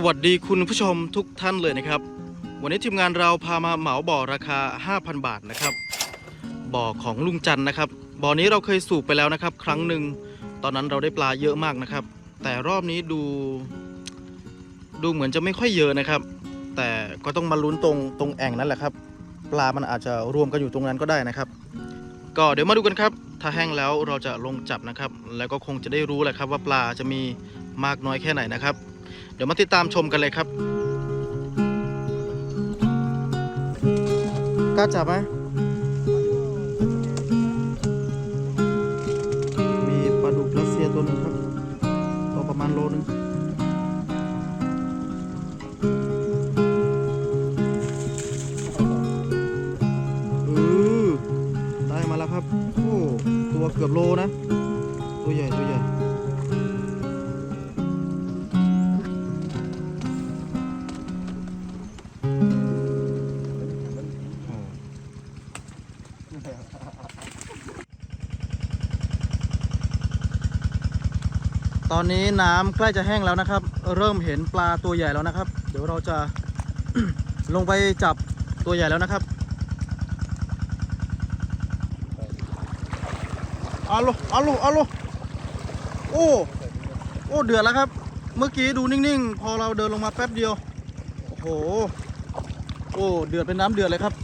สวัสดีคุณผู้ชมทุกท่านเลยนะครับ วันนี้ทีมงานเราพามาเหมาบ่อราคา 5,000 บาทนะครับ บ่อของลุงจันนะครับ บ่อนี้เราเคยสูบไปแล้วนะครับ ครั้งหนึ่งตอนนั้นเราได้ปลาเยอะมากนะครับ แต่รอบนี้ดู ดูเหมือนจะไม่ค่อยเยอะนะครับ แต่ก็ต้องมาลุ้นตรงตรงแอ่งนั่นแหละครับ ปลามันอาจจะรวมกันอยู่ตรงนั้นก็ได้นะครับ ก็เดี๋ยวมาดูกันครับ ถ้าแห้งแล้วเราจะลงจับนะครับ แล้วก็คงจะได้รู้แหละครับ ว่าปลาจะมีมากน้อยแค่ไหนนะครับ เดี๋ยวมาติดตามชมกันเลยครับกล้าจับไหมมีปลาดุกรัสเซียตัวหนึ่งครับตัวประมาณโลนึงเออได้มาแล้วครับ โอ้ ตัวเกือบโลนะ ตัวใหญ่ ตัวใหญ่ อนนี้น้ำใกล้จะแห้งแล้วนะครับ เริ่มเห็นปลาตัวใหญ่แล้วนะครับ เดี๋ยวเราจะลงไปจับตัวใหญ่แล้วนะครับเอาลเอาลเอาลโอ้โอ้เดือดแล้วครับ เมื่อกี้ดูนิ่งๆ พอเราเดินลงมาแป๊บเดียว โอ้โหโอ้เดือดเป็นน้ำเดือดเลยครับ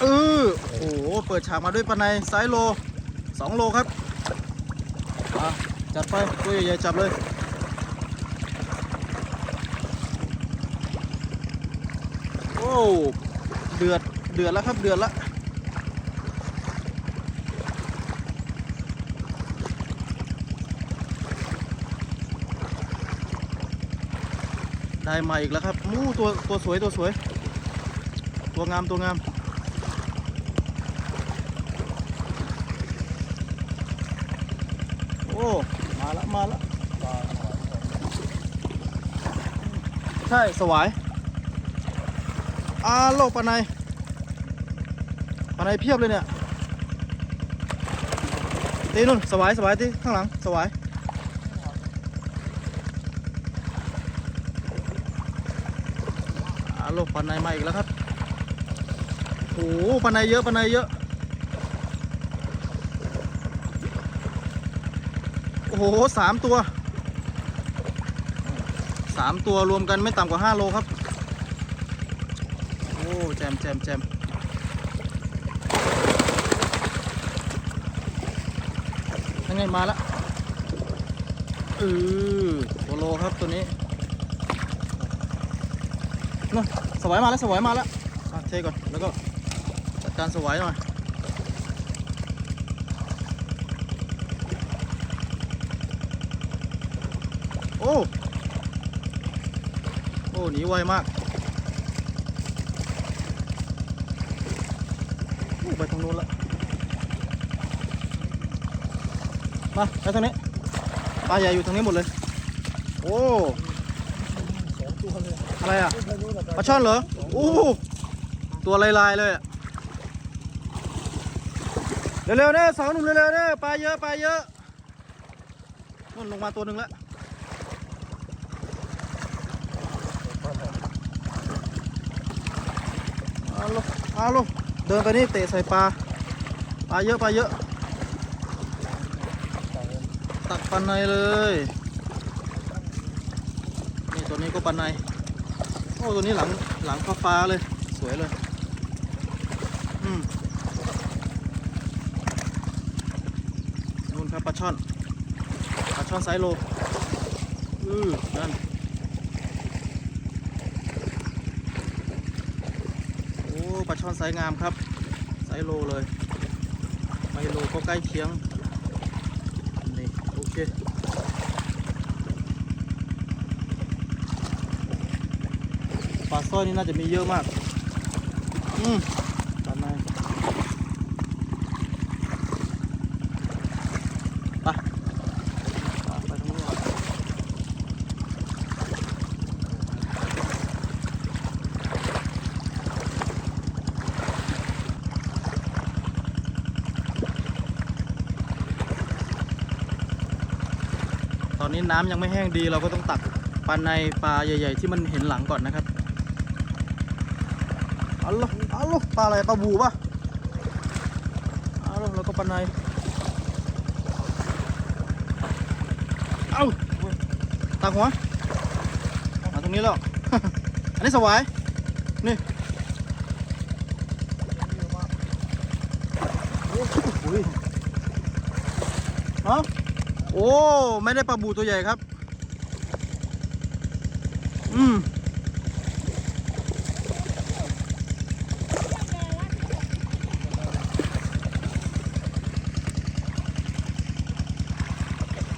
เออโอ้โหเปิดฉากมาด้วยปลาในไซโลสองโลครับ อะ จัดไปตัวใหญ่ๆจับเลยโอ้เดือดเดือดแล้วครับเดือดแล้วได้มาอีกแล้วครับมูตัวตัวสวยตัวสวย ตัวงามตัวงามโอ้ ละมาละใช่ สวายอาโลกปลาในปลาในเพียบเลยเนี่ยตีนุ่นสวายสวายตีข้างหลัง สวายอาโลกปลาในมาอีกแล้วครับโอ้โหปลาในเยอะปลาในเยอะโอ้โหสามตัวสามตัวรวมกันไม่ต่ำกว่าห้าโลครับ โอ้แจมแจมแจมยังไงมาละเออตัวโลครับตัวนี้นู่นสวายมาแล้วสวายมาแล้วอะเทก่อน แล้วก็จัดการสวายหน่อย โอ้โอ้หนีไวมากโอ้ไปทางนู้นละมาไปทางนี้ปลาใหญ่อยู่ทางนี้หมดเลย โอ้อะไรอะปลาช่อนเหรอโอ้ตัวลายๆเลยอะเร็วๆเนี่ยสองหนุ่มเร็วๆเนี่ยปลาเยอะปลาเยอะนู่นลงมาตัวหนึ่งแล้ว เอาลงเอาลงเดินไปนี่เตะใส่ปลาปลาเยอะปลาเยอะ ตักปลาในเลยนี่ตัวนี้ก็ปลาในโอ้ตัวนี้หลังหลังฟ้าฟ้าเลยสวยเลยอืมนู่นครับปลาช่อนปลาช่อนไซโลอือนั่น โอ้ปลา ช่อนสายงามครับสายโลเลยไมโลก็ใกล้เคียงนี่โอเคปลาสร้อยนี่น่าจะมีเยอะมาก อืมมาไปไปทางนู้นก่อน ตอ นนี้น้ำยังไม่แห้งดีเราก็ต้องตักปลาในปลาใหญ่ ๆ ที่มันเห็นหลังก่อนนะครับเอาลูกเอาลูกปลาอะไรปลาบูปะเอาลูกแล้วก็ปลาในเอาตากหัวมาตรงนี้แล้วอันนี้สวายนี่โอ้ยเอา โอ้ ไม่ได้ปลาบูตัวใหญ่ครับ อืม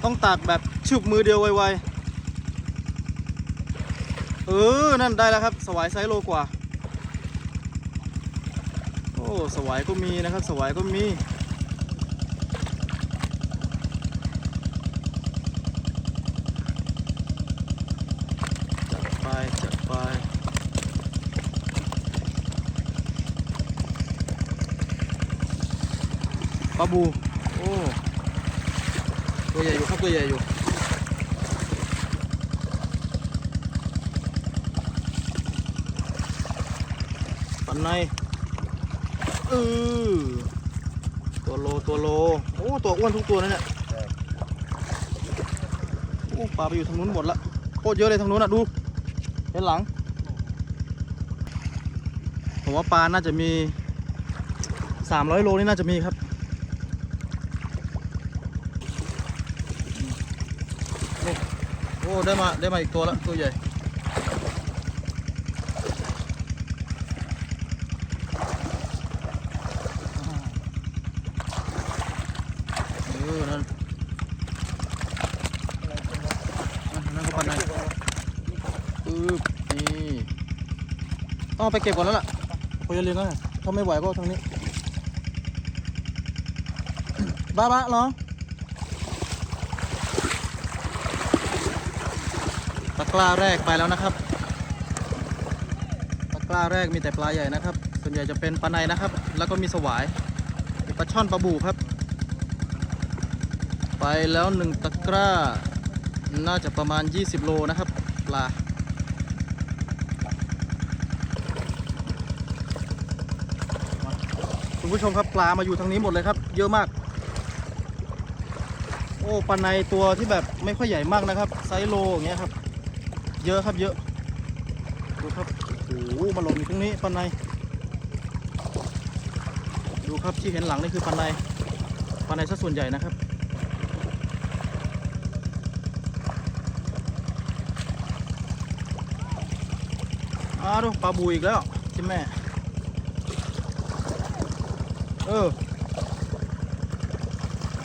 ต้องตากแบบชุบมือเดียวไวๆ เออ นั่นได้แล้วครับ สวายไซส์โลกว่า โอ้ สวายก็มีนะครับ สวายก็มี จัดไป จัดไป ปลาบูโอ้ตัวใหญ่อยู่ครับตัวใหญ่อยู่ปันในเออตัวโลตัวโลโอ้ตัวอ้วนทุกตัวนั่นแหละโอ้ปลาไปอยู่ทางนู้นหมดละโคตรเยอะเลยทางนู้นอะดูเห็นหลังผมว่าปลาน่าจะมี 300 โลนี่น่าจะมีครับ อ้ได้มาได้มาอีกตัวแล้วตัวใหญ่เออนั่นนั่นก็ปันในปึ๊บนี่ต้องไปเก็บก่อนแล้วล่ะพอจะเรียนก็ถ้าไม่ไหวก็ทางนี้ บ้าบ้าเหรอ ตะก ร้าแรกไปแล้วนะครับ ตะกร้าแรกมีแต่ปลาใหญ่นะครับ ส่วนใหญ่จะเป็นปลาในนะครับ แล้วก็มีสวายปลาช่อนปลาบูครับ ไปแล้วหนึ่งตะกร้า น่าจะประมาณ 20 โลนะครับ ปลาคุณผู้ชมครับปลามาอยู่ทางนี้หมดเลยครับ เยอะมาก โอ้ปลาในตัวที่แบบไม่ค่อยใหญ่มากนะครับ ไซส์โลอย่างเงี้ยครับ เยอะครับเยอะ ดูครับ โอ้โหมาลงอยู่ตรงนี้ปลาใน ดูครับที่เห็นหลังนี่คือปลาในปลาในซะส่วนใหญ่นะครับ อ้าวดูปลาบูอีกแล้วใช่แม่เออ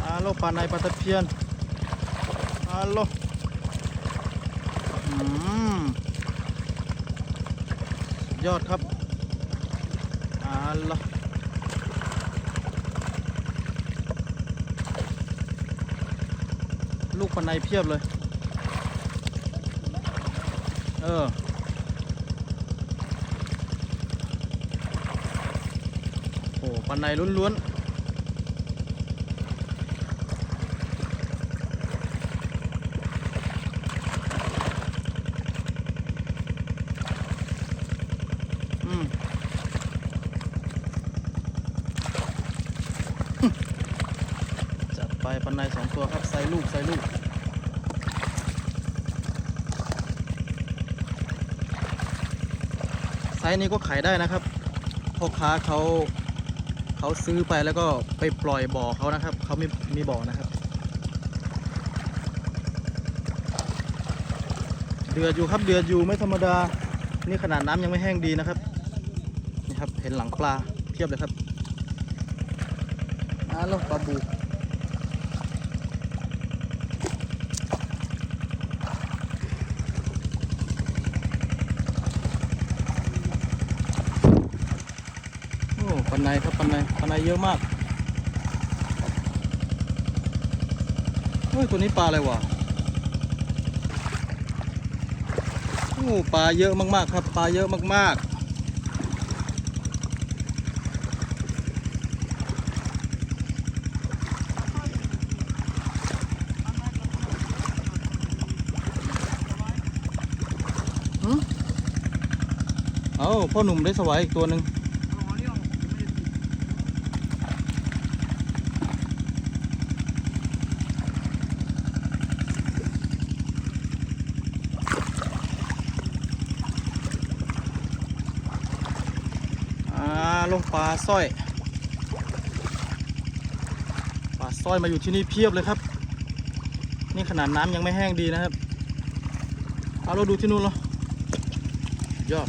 อาโลปลาในปลาตะเพียนอาโล ยอดครับอาโลลูกปลาในเพียบเลย เออ โอ้ปนในล้วนๆ ไปปันในสองตัวครับ ใส่ลูก ใส่ลูกไซส์นี้ก็ขายได้นะครับพ่อค้าเขาเขาซื้อไปแล้วก็ไปปล่อยบ่อเขานะครับ เขามีมีบ่อนะครับ เดือดอยู่ครับเดือดอยู่ไม่ธรรมดา นี่ขนาดน้ำยังไม่แห้งดีนะครับ นี่ครับเห็นหลังปลาเทียบเลยครับอ้าวปลาบู ปันในครับปันในปันในเยอะมากเฮ้ยตัวนี้ปลาอะไรวะโอ้ปลาเยอะมากๆครับ ปลาเยอะมากๆเอาพ่อหนุ่มได้สวายอีกตัวหนึ่ง ลงปลาสร้อยปลาสร้อยมาอยู่ที่นี่เพียบเลยครับ นี่ขนาดน้ำยังไม่แห้งดีนะครับเอาเราดูที่นู่นเหรอยอด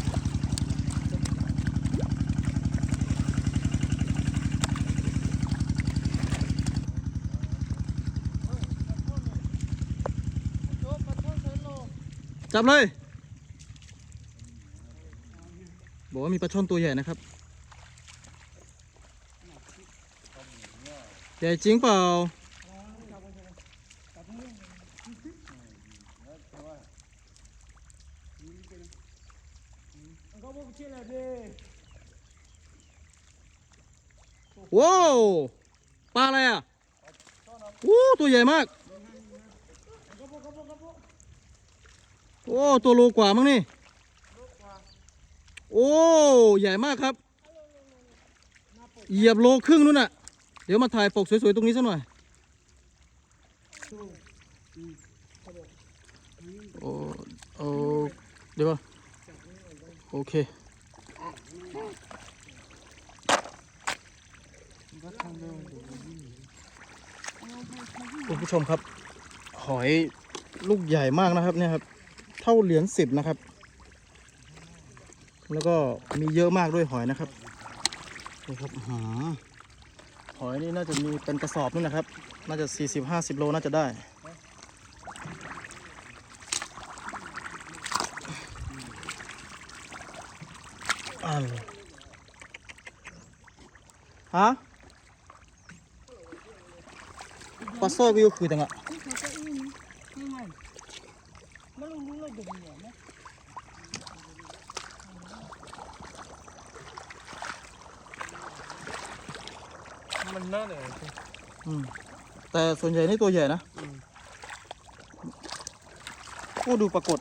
จับเลย บอกว่ามีปลาช่อนตัวใหญ่นะครับ ใหญ่จริงเปล่าก็พวกเชื่ออะไรดิว้าวปลาอะไรอะวู้ตัวใหญ่มากโอ้ตัวโลกว่ามั้งนี่โอ้ใหญ่มากครับเหยียบโลครึ่งนู่นน่ะ เดี๋ยวมาถ่ายปกสวยๆตรงนี้สักหน่อย โอ้โอ้เดี๋ยวโอเคคุณผู้ชมครับ หอยลูกใหญ่มากนะครับเนี่ยครับ เท่าเหรียญสิบนะครับ แล้วก็มีเยอะมากด้วยหอยนะครับนี่ครับหือห อยนี่น่าจะมีเป็นกระสอบนี่นะครับ น่าจะ 40-50 โลน่าจะได้ ฮะปลาสร้อยวิวคือจังอะ มันรู้เลยเด็กเนี่ยนะ มันน่าเลย อืมแต่ ส่วนใหญ่นี่ตัวใหญ่นะโอ้ดูปรากฏ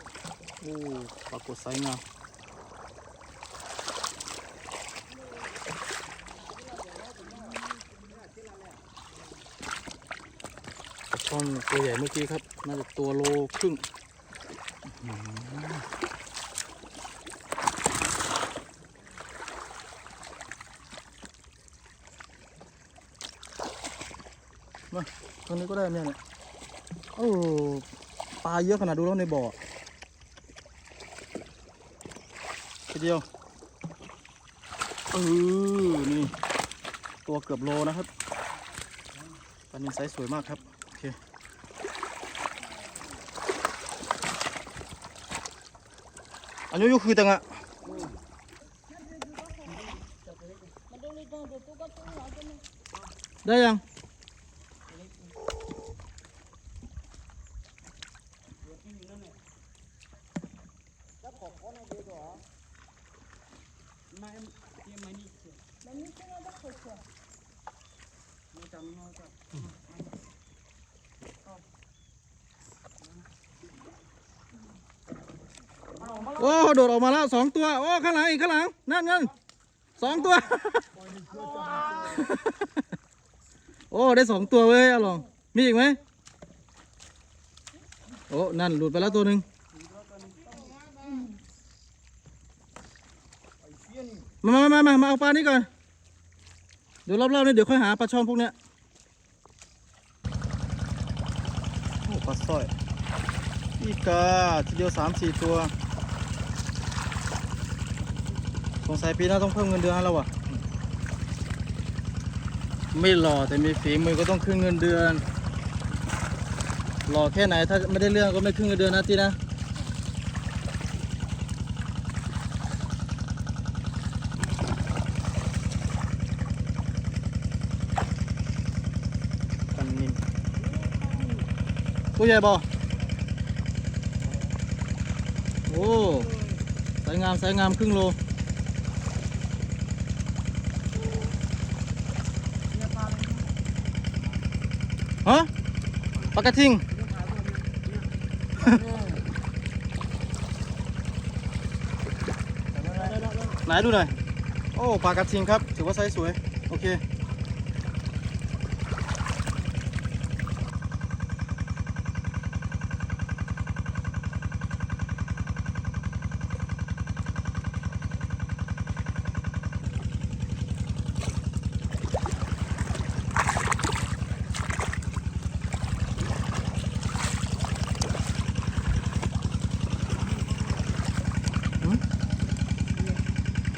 โอ้ปรากฏไซงามช่อนตัวใหญ่เมื่อกี้ครับ น่าจะตัวโลครึ่งอื้อหือมาต รงนี้ก็ได้เนี่ยเนี่ยโอ้ปลาเยอะขนาดดูแล้วในบ่อทีเดียวเออนี่ตัวเกือบโลนะครับปลานินไซส์สวยมากครับโอเคอันนี้ก็คือตังอะได้ยัง ไม่ยังไม่นี่เสียมันนี่ก็ได้เคยเสียไม่จำไม่ได้ โอ้โดดออกมาแล้วสองตัว โอ้ข้างหลังอีกข้างหลัง นั่นนั่นสองตัว โอ้ได้สองตัวเว้ยอะลอง มีอีกไหมโอ้นั่นหลุดไปแล้วตัวหนึ่งมามามามามาเอาปลานี้ก่อน เดี๋ยวรอบๆนี้เดี๋ยวค่อยหาปลาช่อนพวกเนี้ยโอ้ปลาสร้อย อีกาทีเดียวสามสี่ตัว สงสัยปีหน้าต้องเพิ่มเงินเดือนให้แล้ววะไม่หล่อแต่มีฝีมือก็ต้องขึ้นเงินเดือน หล่อแค่ไหนถ้าไม่ได้เรื่องก็ไม่ขึ้นเงินเดือนนะทีนะกันนินตัวใหญ่บ่โอ้สายงามสายงามครึ่งโล ฮะปลากระทิงไหนดูหน่อย โอ้ปลากระทิงครับ ถือว่าไซส์สวย โอเค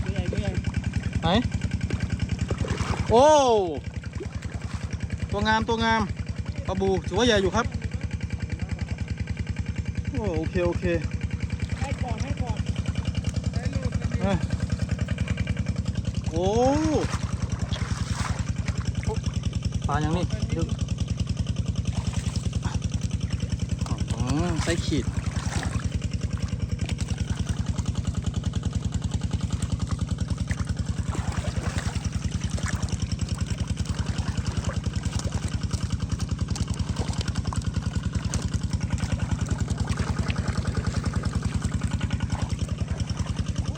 ตัวใหญ่ตัวใหญ่ ไหน โอ้ตัวงามตัวงามปลาบูถือว่าใหญ่อยู่ครับโอ้โอเคโอเคให้ก่อนให้ก่อนให้ลูกกันดีอะโอ้ปลาอย่างนี้ดูอ๋อไส้ขีด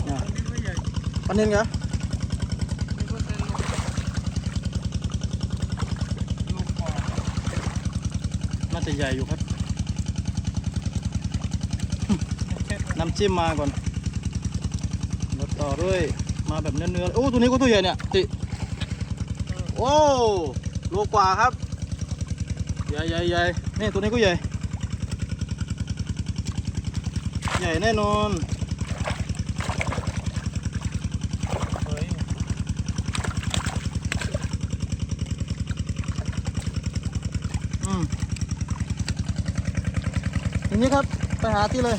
ตัวนี้ก็ใหญ่ ปลาเน้นเหรอ นี่ก็เป็นลูกลูกปอ น่าจะใหญ่อยู่ครัันนี้ไงน่าจะใหญ่อยู่ครับน้ำจิ้มมาก่อนแล้วต่อด้วยมาแบบเนื้อๆโอ้ตัวนี้ก็ตัวใหญ่เนี่ยติโอ้โลกว่าครับ ใหญ่ใหญ่ใหญ่นี่ตัวนี้ก็ใหญ่ ใหญ่แน่นอน เฮ้ย อืมอย่างนี้ครับไปหาที่เลย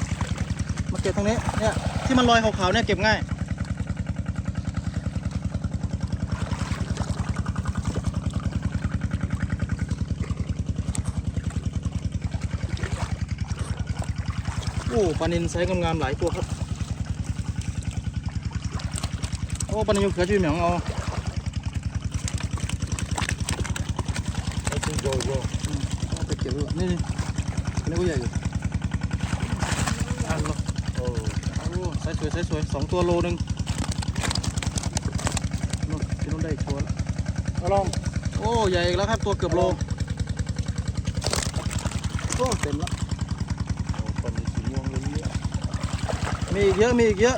มาเก็บตรงนี้ เนี่ย ที่มันลอยขาวๆเนี่ยเก็บง่ายโอ้ปลานินไซส์งามๆหลายตัวครับ โอ้ปลานินยูเขือชื่อเหมียงเอา ก็บด้วยนี่นี่อันนี้ก็ใหญ่อยู่อันละโอ้โอ้ไซส์สวยไซส์สวยสองตัวโลหนึ่งนู่นที่นู่นได้อีกตัวแล้วเอาลองโอ้ใหญ่อีกแล้วครับตัวเกือบโลโอ้เต็มแล้วโอ้ตอนนี้สีม่วงเลยเนี่ยมีอีกเยอะมีอีกเยอะ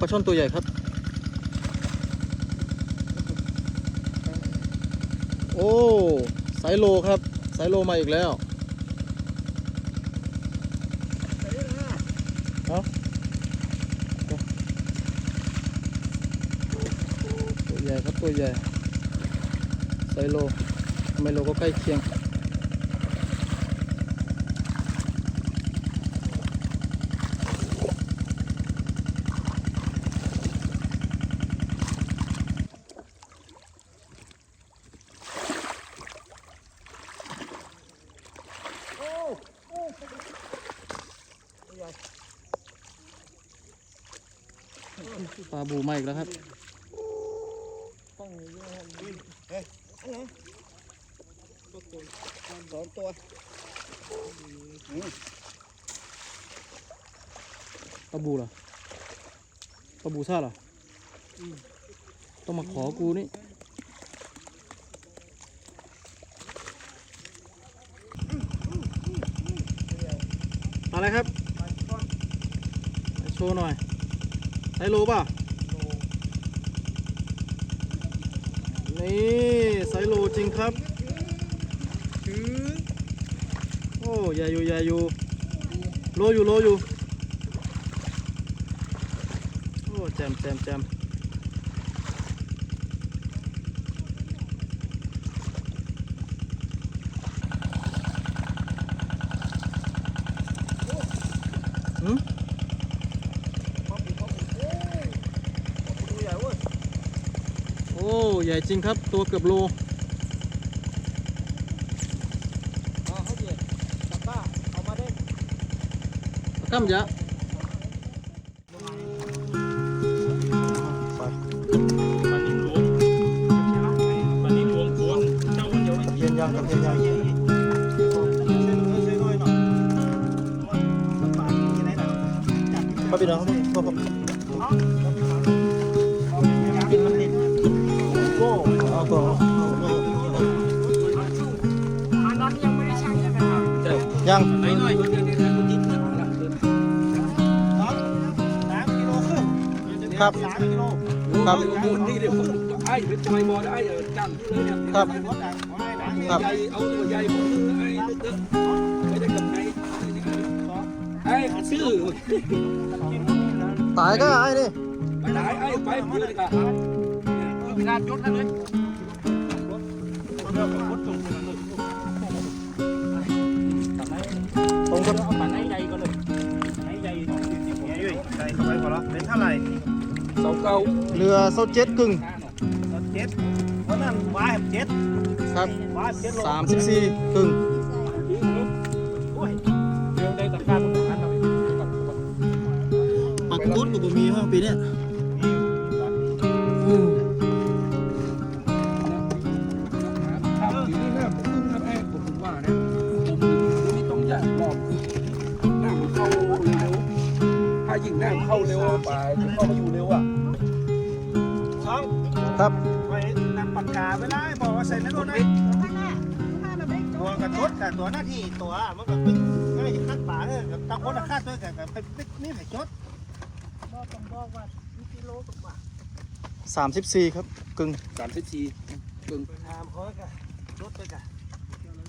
ปลาช่อนตัวใหญ่ครับ โอ้ไซส์โลครับไซส์โลมาอีกแล้วตัวใหญ่ครับตัวใหญ่ไซโลไมโลก็ใกล้เคียง โอ้โอ้ใหญ่ ปลา บูมาอีกแล้วครับต้องอย่างนี้นะเฮ้ยอันไหนตัวตัวสองตัวปลาบูเหรอปลาบูซ่าเหรอต้องมาขอกูนี่อะไรครับโชว์หน่อยไซโลป่ะ โล นี่ไซโลจริงครับถือโอ้ใหญ่อยู่ใหญ่อยู่โลอยู่โลอยู่โอ้แจมแจมแจมหืม พ่อปู่พ่อปู่โอ้ยพ่อปู่ตัวใหญ่เว้ย โอ้ ใหญ่จริงครับ ตัวเกือบโลอ่าให้เดียดจับบ้ามาได้กั้มยะปปลานนิลหลวงโคนเจ้าวันเดียวเย็นยังครับยังครับพี่น้องครับ ครับครับโคนนี่เดี๋ยวไอ้เป็นชายบอลไอ้จังเลยเนี่ยครับครับ ใหญ่เอาตัวใหญ่ผมไอ้เตอะไม่ได้กับใครไอ้ชื่อตายก็ไอ้นี่ไปไหนไอ้ไปพูดเลยกันเวลายกนั่นเลยตรงก็เอาปลาไหนใหญ่ก็เลยเป็นเท่าไหร่เสาเก่าเรือโซเจ็ตกึ่งเจ็ดเพราะนั่นวาเจ็ดครับวายเจ็ดโลสามสิบสี่กึ่งโอ้ยเรื่องได้ตะการตรงนั้นเราปักกุดกับบุมีห้องปีเนี้ย ตัวหน้าที่ตัวมันแบบเป็นง่ายขั้นป่าเลยกับตะคนคาดด้วยกับเป็นนี่ไผ่จดบอกผมบอกว่ากิโลกว่าสามสิบสี่ครับกึ่งสามสิบสี่กึ่งถามเขากับรถไปกับ